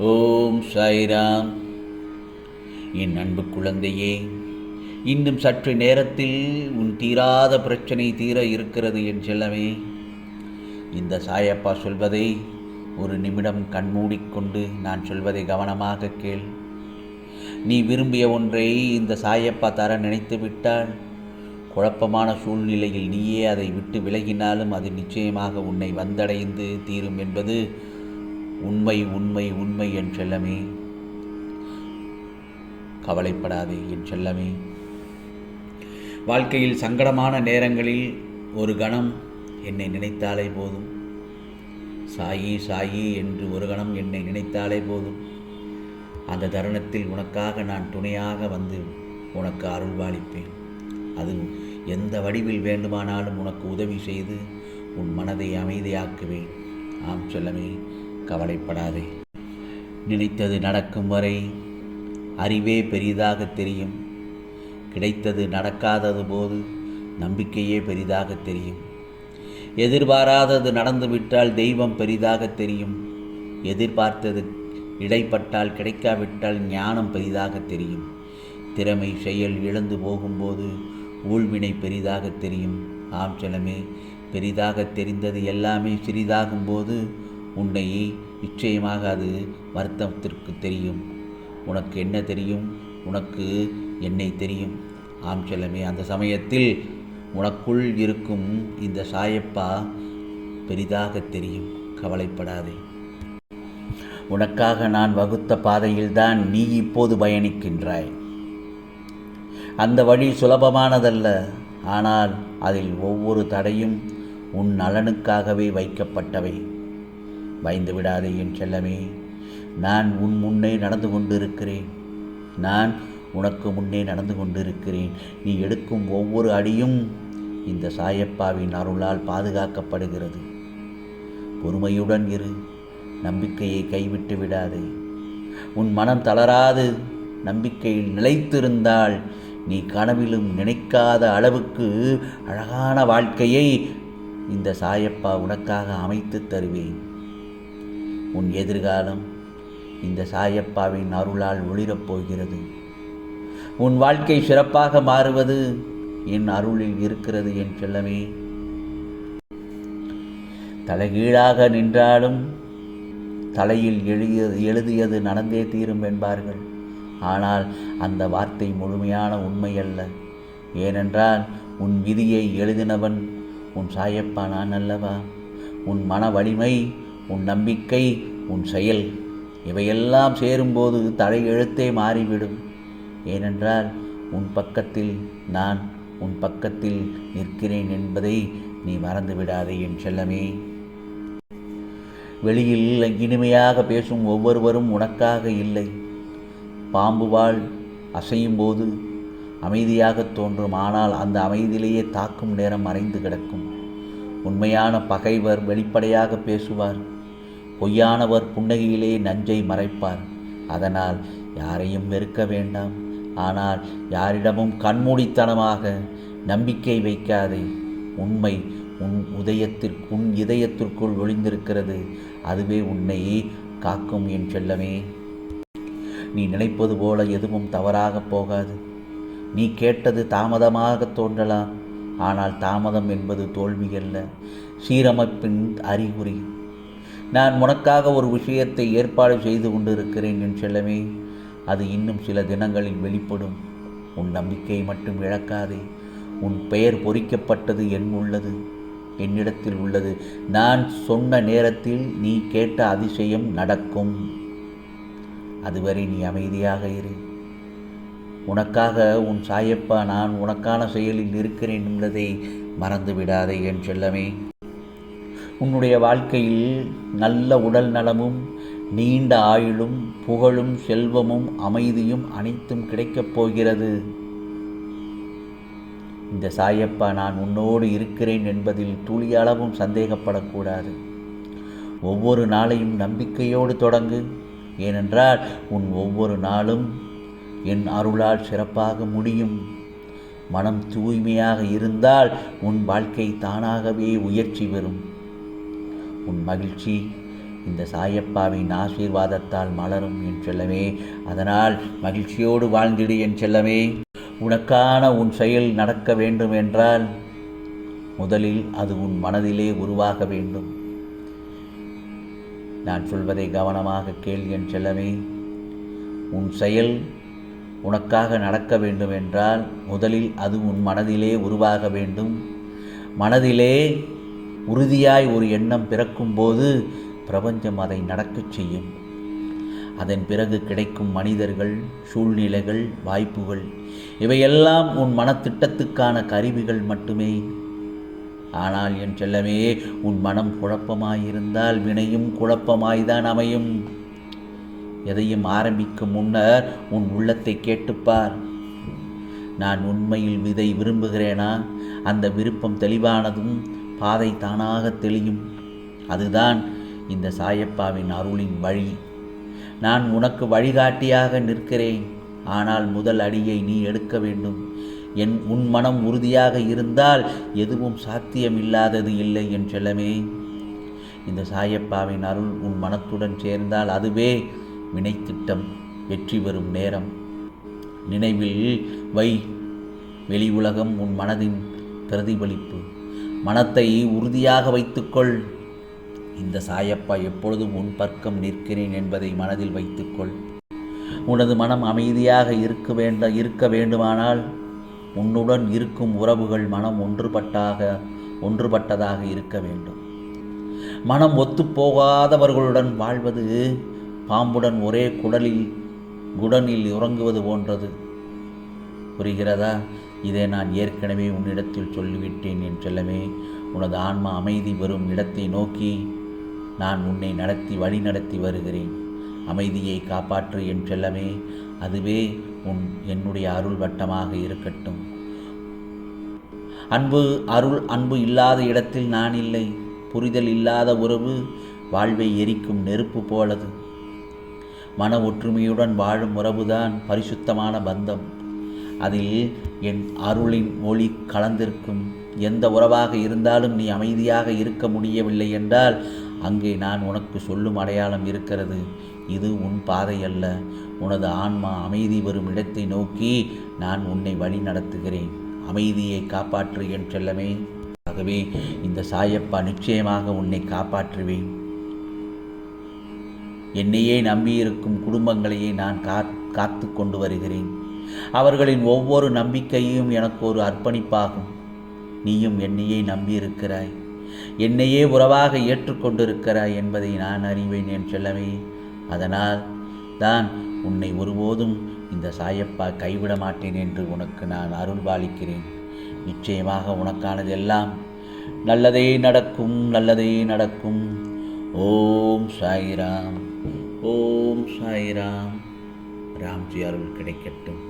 ஓம் சாய்ராம். என் அன்பு குழந்தையே இன்னும் சற்று நேரத்தில் உன் தீராத பிரச்சனை தீர இருக்கிறது என் செல்லமே. இந்த சாயப்பா சொல்வதை ஒரு நிமிடம் கண்மூடிக்கொண்டு நான் சொல்வதை கவனமாக கேள். நீ விரும்பிய ஒன்றை இந்த சாயப்பா தர நினைத்து விட்டால் குழப்பமான சூழ்நிலையில் நீயே அதை விட்டு விலகினாலும் அது நிச்சயமாக உன்னை வந்தடைந்து தீரும் என்பது உண்மை உண்மை உண்மை என் செல்லமே. கவலைப்படாதே என் செல்லமே. வாழ்க்கையில் சங்கடமான நேரங்களில் ஒரு கணம் என்னை நினைத்தாலே போதும். சாயி சாயி என்று ஒரு கணம் என்னை நினைத்தாலே போதும். அந்த தருணத்தில் உனக்காக நான் துணையாக வந்து உனக்கு அருள்பாலிப்பேன் அது எந்த வடிவில் வேண்டுமானாலும் உனக்கு உதவி செய்து உன் மனதை அமைதியாக்குவேன். ஆம் சொல்லமே. கவலைப்படாதே. நினைத்தது நடக்கும் வரை அறிவே பெரிதாக தெரியும். கிடைத்தது நடக்காதது போது நம்பிக்கையே பெரிதாக தெரியும். எதிர்பாராதது நடந்துவிட்டால் தெய்வம் பெரிதாக தெரியும். எதிர்பார்த்தது இடைப்பட்டால் கிடைக்காவிட்டால் ஞானம் பெரிதாக தெரியும். திறமை செயல் இழந்து போகும்போது ஊழ்வினை பெரிதாக தெரியும். ஆம் செலமே பெரிதாக தெரிந்தது எல்லாமே சிறிதாகும்போது உன்னை நிச்சயமாக அது வருத்தத்திற்கு தெரியும். உனக்கு என்ன தெரியும்? உனக்கு என்னை தெரியும். ஆம் செல்லமே அந்த சமயத்தில் உனக்குள் இருக்கும் இந்த சாயப்பா பெரிதாக தெரியும். கவலைப்படாதே. உனக்காக நான் வகுத்த பாதையில்தான் நீ இப்போது பயணிக்கின்றாய். அந்த வழி சுலபமானதல்ல. ஆனால் அதில் ஒவ்வொரு தடையும் உன் நலனுக்காகவே வைக்கப்பட்டவை. பயந்து விடாதே என் செல்லமே. நான் உன் முன்னே நடந்து கொண்டிருக்கிறேன். நான் உனக்கு முன்னே நடந்து கொண்டிருக்கிறேன். நீ எடுக்கும் ஒவ்வொரு அடியும் இந்த சாயப்பாவின் அருளால் பாதுகாக்கப்படுகிறது. பொறுமையுடன் இரு. நம்பிக்கையை கைவிட்டு விடாதே. உன் மனம் தளராது. நம்பிக்கையில் நிலைத்திருந்தால் நீ கனவிலும் நினைக்காத அளவுக்கு அழகான வாழ்க்கையை இந்த சாயப்பா உனக்காக அமைத்து தருவேன். உன் எதிர்காலம் இந்த சாயப்பாவின் அருளால் ஒளிரப் போகிறது. உன் வாழ்க்கை சிறப்பாக மாறுவது என் அருளில் இருக்கிறது என் செல்லமே. தலைகீழாக நின்றாலும் தலையில் எழுதியது எழுதியது நடந்தே தீரும் என்பார்கள். ஆனால் அந்த வார்த்தை முழுமையான உண்மை அல்ல. ஏனென்றால் உன் விதியை எழுதினவன் உன் சாயப்பா நான் அல்லவா? உன் மன வலிமை உன் நம்பிக்கை உன் செயல் இவையெல்லாம் சேரும்போது தலை எழுத்தே மாறிவிடும். ஏனென்றால் உன் பக்கத்தில் நான் உன் பக்கத்தில் நிற்கிறேன் என்பதை நீ மறந்துவிடாதே என் செல்லமே. வெளியில் இனிமையாக பேசும் ஒவ்வொருவரும் உனக்காக இல்லை. பாம்பு வாழ் அசையும் போது அமைதியாக தோன்றும் ஆனால் அந்த அமைதியிலேயே தாக்கும் நேரம் மறைந்து கிடக்கும். உண்மையான பகைவர் வெளிப்படையாக பேசுவார். பொய்யானவர் புன்னகையிலே நஞ்சை மறைப்பார். அதனால் யாரையும் வெறுக்க வேண்டாம். ஆனால் யாரிடமும் கண்மூடித்தனமாக நம்பிக்கை வைக்காதே. உண்மை உன் உதயத்திற்கு உன் இதயத்திற்குள் ஒளிந்திருக்கிறது. அதுவே உன்னை காக்கும் என் செல்லமே. நீ நினைப்பது போல எதுவும் தவறாக போகாது. நீ கேட்டது தாமதமாக தோன்றலாம். ஆனால் தாமதம் என்பது தோல்வி அல்ல சீரமைப்பின் அறிகுறி. நான் உனக்காக ஒரு விஷயத்தை ஏற்பாடு செய்து கொண்டிருக்கிறேன் என் செல்லமே. அது இன்னும் சில தினங்களில் வெளிப்படும். உன் நம்பிக்கையை மட்டும் இழக்காதே. உன் பெயர் பொறிக்கப்பட்டது என் உள்ளது. என்னிடத்தில் உள்ளது. நான் சொன்ன நேரத்தில் நீ கேட்ட அதிசயம் நடக்கும். அதுவரை நீ அமைதியாக இரு. உனக்காக உன் சாயப்பா நான் உனக்கான செயலில் இருக்கிறேன் என்பதை மறந்துவிடாதே என் செல்லமே. உன்னுடைய வாழ்க்கையில் நல்ல உடல் நலமும் நீண்ட ஆயுளும் புகழும் செல்வமும் அமைதியும் அனைத்தும் கிடைக்கப் போகிறது. இந்த சாயப்பா நான் உன்னோடு இருக்கிறேன் என்பதில் துளியளவும் சந்தேகப்படக்கூடாது. ஒவ்வொரு நாளையும் நம்பிக்கையோடு தொடங்கு. ஏனென்றால் உன் ஒவ்வொரு நாளும் என் அருளால் சிறப்பாக முடியும். மனம் தூய்மையாக இருந்தால் உன் வாழ்க்கை தானாகவே உயர்ச்சி பெறும். உன் மகிழ்ச்சி. இந்த சாயப்பாவின் ஆசீர்வாதத்தால் மலரும் என் செல்லமே. அதனால் மகிழ்ச்சியோடு வாழ்ந்திடு என் செல்லமே. உனக்கான உன் செயல் நடக்க வேண்டும் என்றால் முதலில் அது உன் மனதிலே உருவாக வேண்டும். நான் சொல்வதை கவனமாக கேள் என் செல்லமே. உன் செயல் உனக்காக நடக்க வேண்டும் என்றால் முதலில் அது உன் மனதிலே உருவாக வேண்டும். மனதிலே உறுதியாய் ஒரு எண்ணம் பிறக்கும்போது பிரபஞ்சம் அதை நடக்கச் செய்யும். அதன் பிறகு கிடைக்கும் மனிதர்கள் சூழ்நிலைகள் வாய்ப்புகள் இவையெல்லாம் உன் மனத்திட்டத்துக்கான கருவிகள் மட்டுமே. ஆனால் என் செல்லமே உன் மனம் குழப்பமாயிருந்தால் வினையும் குழப்பமாய்தான் அமையும். எதையும் ஆரம்பிக்கும் முன்னர் உன் உள்ளத்தை கேட்டுப்பார் நான் உண்மையில் விதை விரும்புகிறேனா? அந்த விருப்பம் தெளிவானதும் பாதை தானாக தெளியும். அதுதான் இந்த சாயப்பாவின் அருளின் வழி. நான் உனக்கு வழிகாட்டியாக நிற்கிறேன். ஆனால் முதல் அடியை நீ எடுக்க வேண்டும். என் உன் மனம் உறுதியாக இருந்தால் எதுவும் சாத்தியமில்லாதது இல்லை என் செல்லமே. இந்த சாயப்பாவின் அருள் உன் மனத்துடன் சேர்ந்தால் அதுவே வினைத்திட்டம் வெற்றி பெறும் நேரம். நினைவில் வை. வெளி உலகம் உன் மனதின் பிரதிபலிப்பு. மனத்தை உறுதியாக வைத்துக்கொள். இந்த சாயப்பா எப்பொழுதும் உன் பக்கம் நிற்கிறேன் என்பதை மனதில் வைத்துக்கொள். உனது மனம் அமைதியாக இருக்க வேண்ட இருக்க வேண்டுமானால் உன்னுடன் இருக்கும் உறவுகள் மனம் ஒன்றுபட்டாக ஒன்றுபட்டதாக இருக்க வேண்டும். மனம் ஒத்துப்போகாதவர்களுடன் வாழ்வது பாம்புடன் ஒரே குடலில் குடனில் உறங்குவது போன்றது. புரிகிறதா? இதை நான் ஏற்கனவே உன்னிடத்தில் சொல்லிவிட்டேன் என் செல்லமே. உனது ஆன்மா அமைதி வரும் இடத்தை நோக்கி நான் உன்னை நடத்தி வழி நடத்தி வருகிறேன். அமைதியை காப்பாற்று என் செல்லமே. அதுவே உன் என்னுடைய அருள் வட்டமாக இருக்கட்டும். அன்பு அருள் அன்பு இல்லாத இடத்தில் நான் இல்லை. புரிதல் இல்லாத உறவு வாழ்வை எரிக்கும் நெருப்பு போலது. மன ஒற்றுமையுடன் வாழும் உறவுதான் பரிசுத்தமான பந்தம். அதில் என் அருளின் ஒளி கலந்திருக்கும். எந்த உறவாக இருந்தாலும் நீ அமைதியாக இருக்க முடியவில்லை என்றால் அங்கே நான் உனக்கு சொல்லும் அடையாளம் இருக்கிறது. இது உன் பாதை அல்ல. உனது ஆன்மா அமைதி வரும் இடத்தை நோக்கி நான் உன்னை வழி நடத்துகிறேன். அமைதியை காப்பாற்று என் செல்லமே. ஆகவே இந்த சாயப்பா நிச்சயமாக உன்னை காப்பாற்றுவேன். என்னையே நம்பியிருக்கும் குடும்பங்களையே நான் கா காத்து கொண்டு வருகிறேன். அவர்களின் ஒவ்வொரு நம்பிக்கையும் எனக்கு ஒரு அர்ப்பணிப்பாகும். நீயும் என்னையே நம்பியிருக்கிறாய். என்னையே உறவாக ஏற்றுக்கொண்டிருக்கிறாய் என்பதை நான் அறிவேன் என் செல்லவே அதனால் தான் உன்னை ஒருபோதும் இந்த சாயப்பா கைவிட மாட்டேன் என்று உனக்கு நான் அருள்பாலிக்கிறேன் நிச்சயமாக உனக்கானதெல்லாம் நல்லதே நடக்கும் நல்லதே நடக்கும். ஓம் சாய்ராம். ஓம் சாய்ராம். ராம்ஜி அருள் கிடைக்கட்டும்.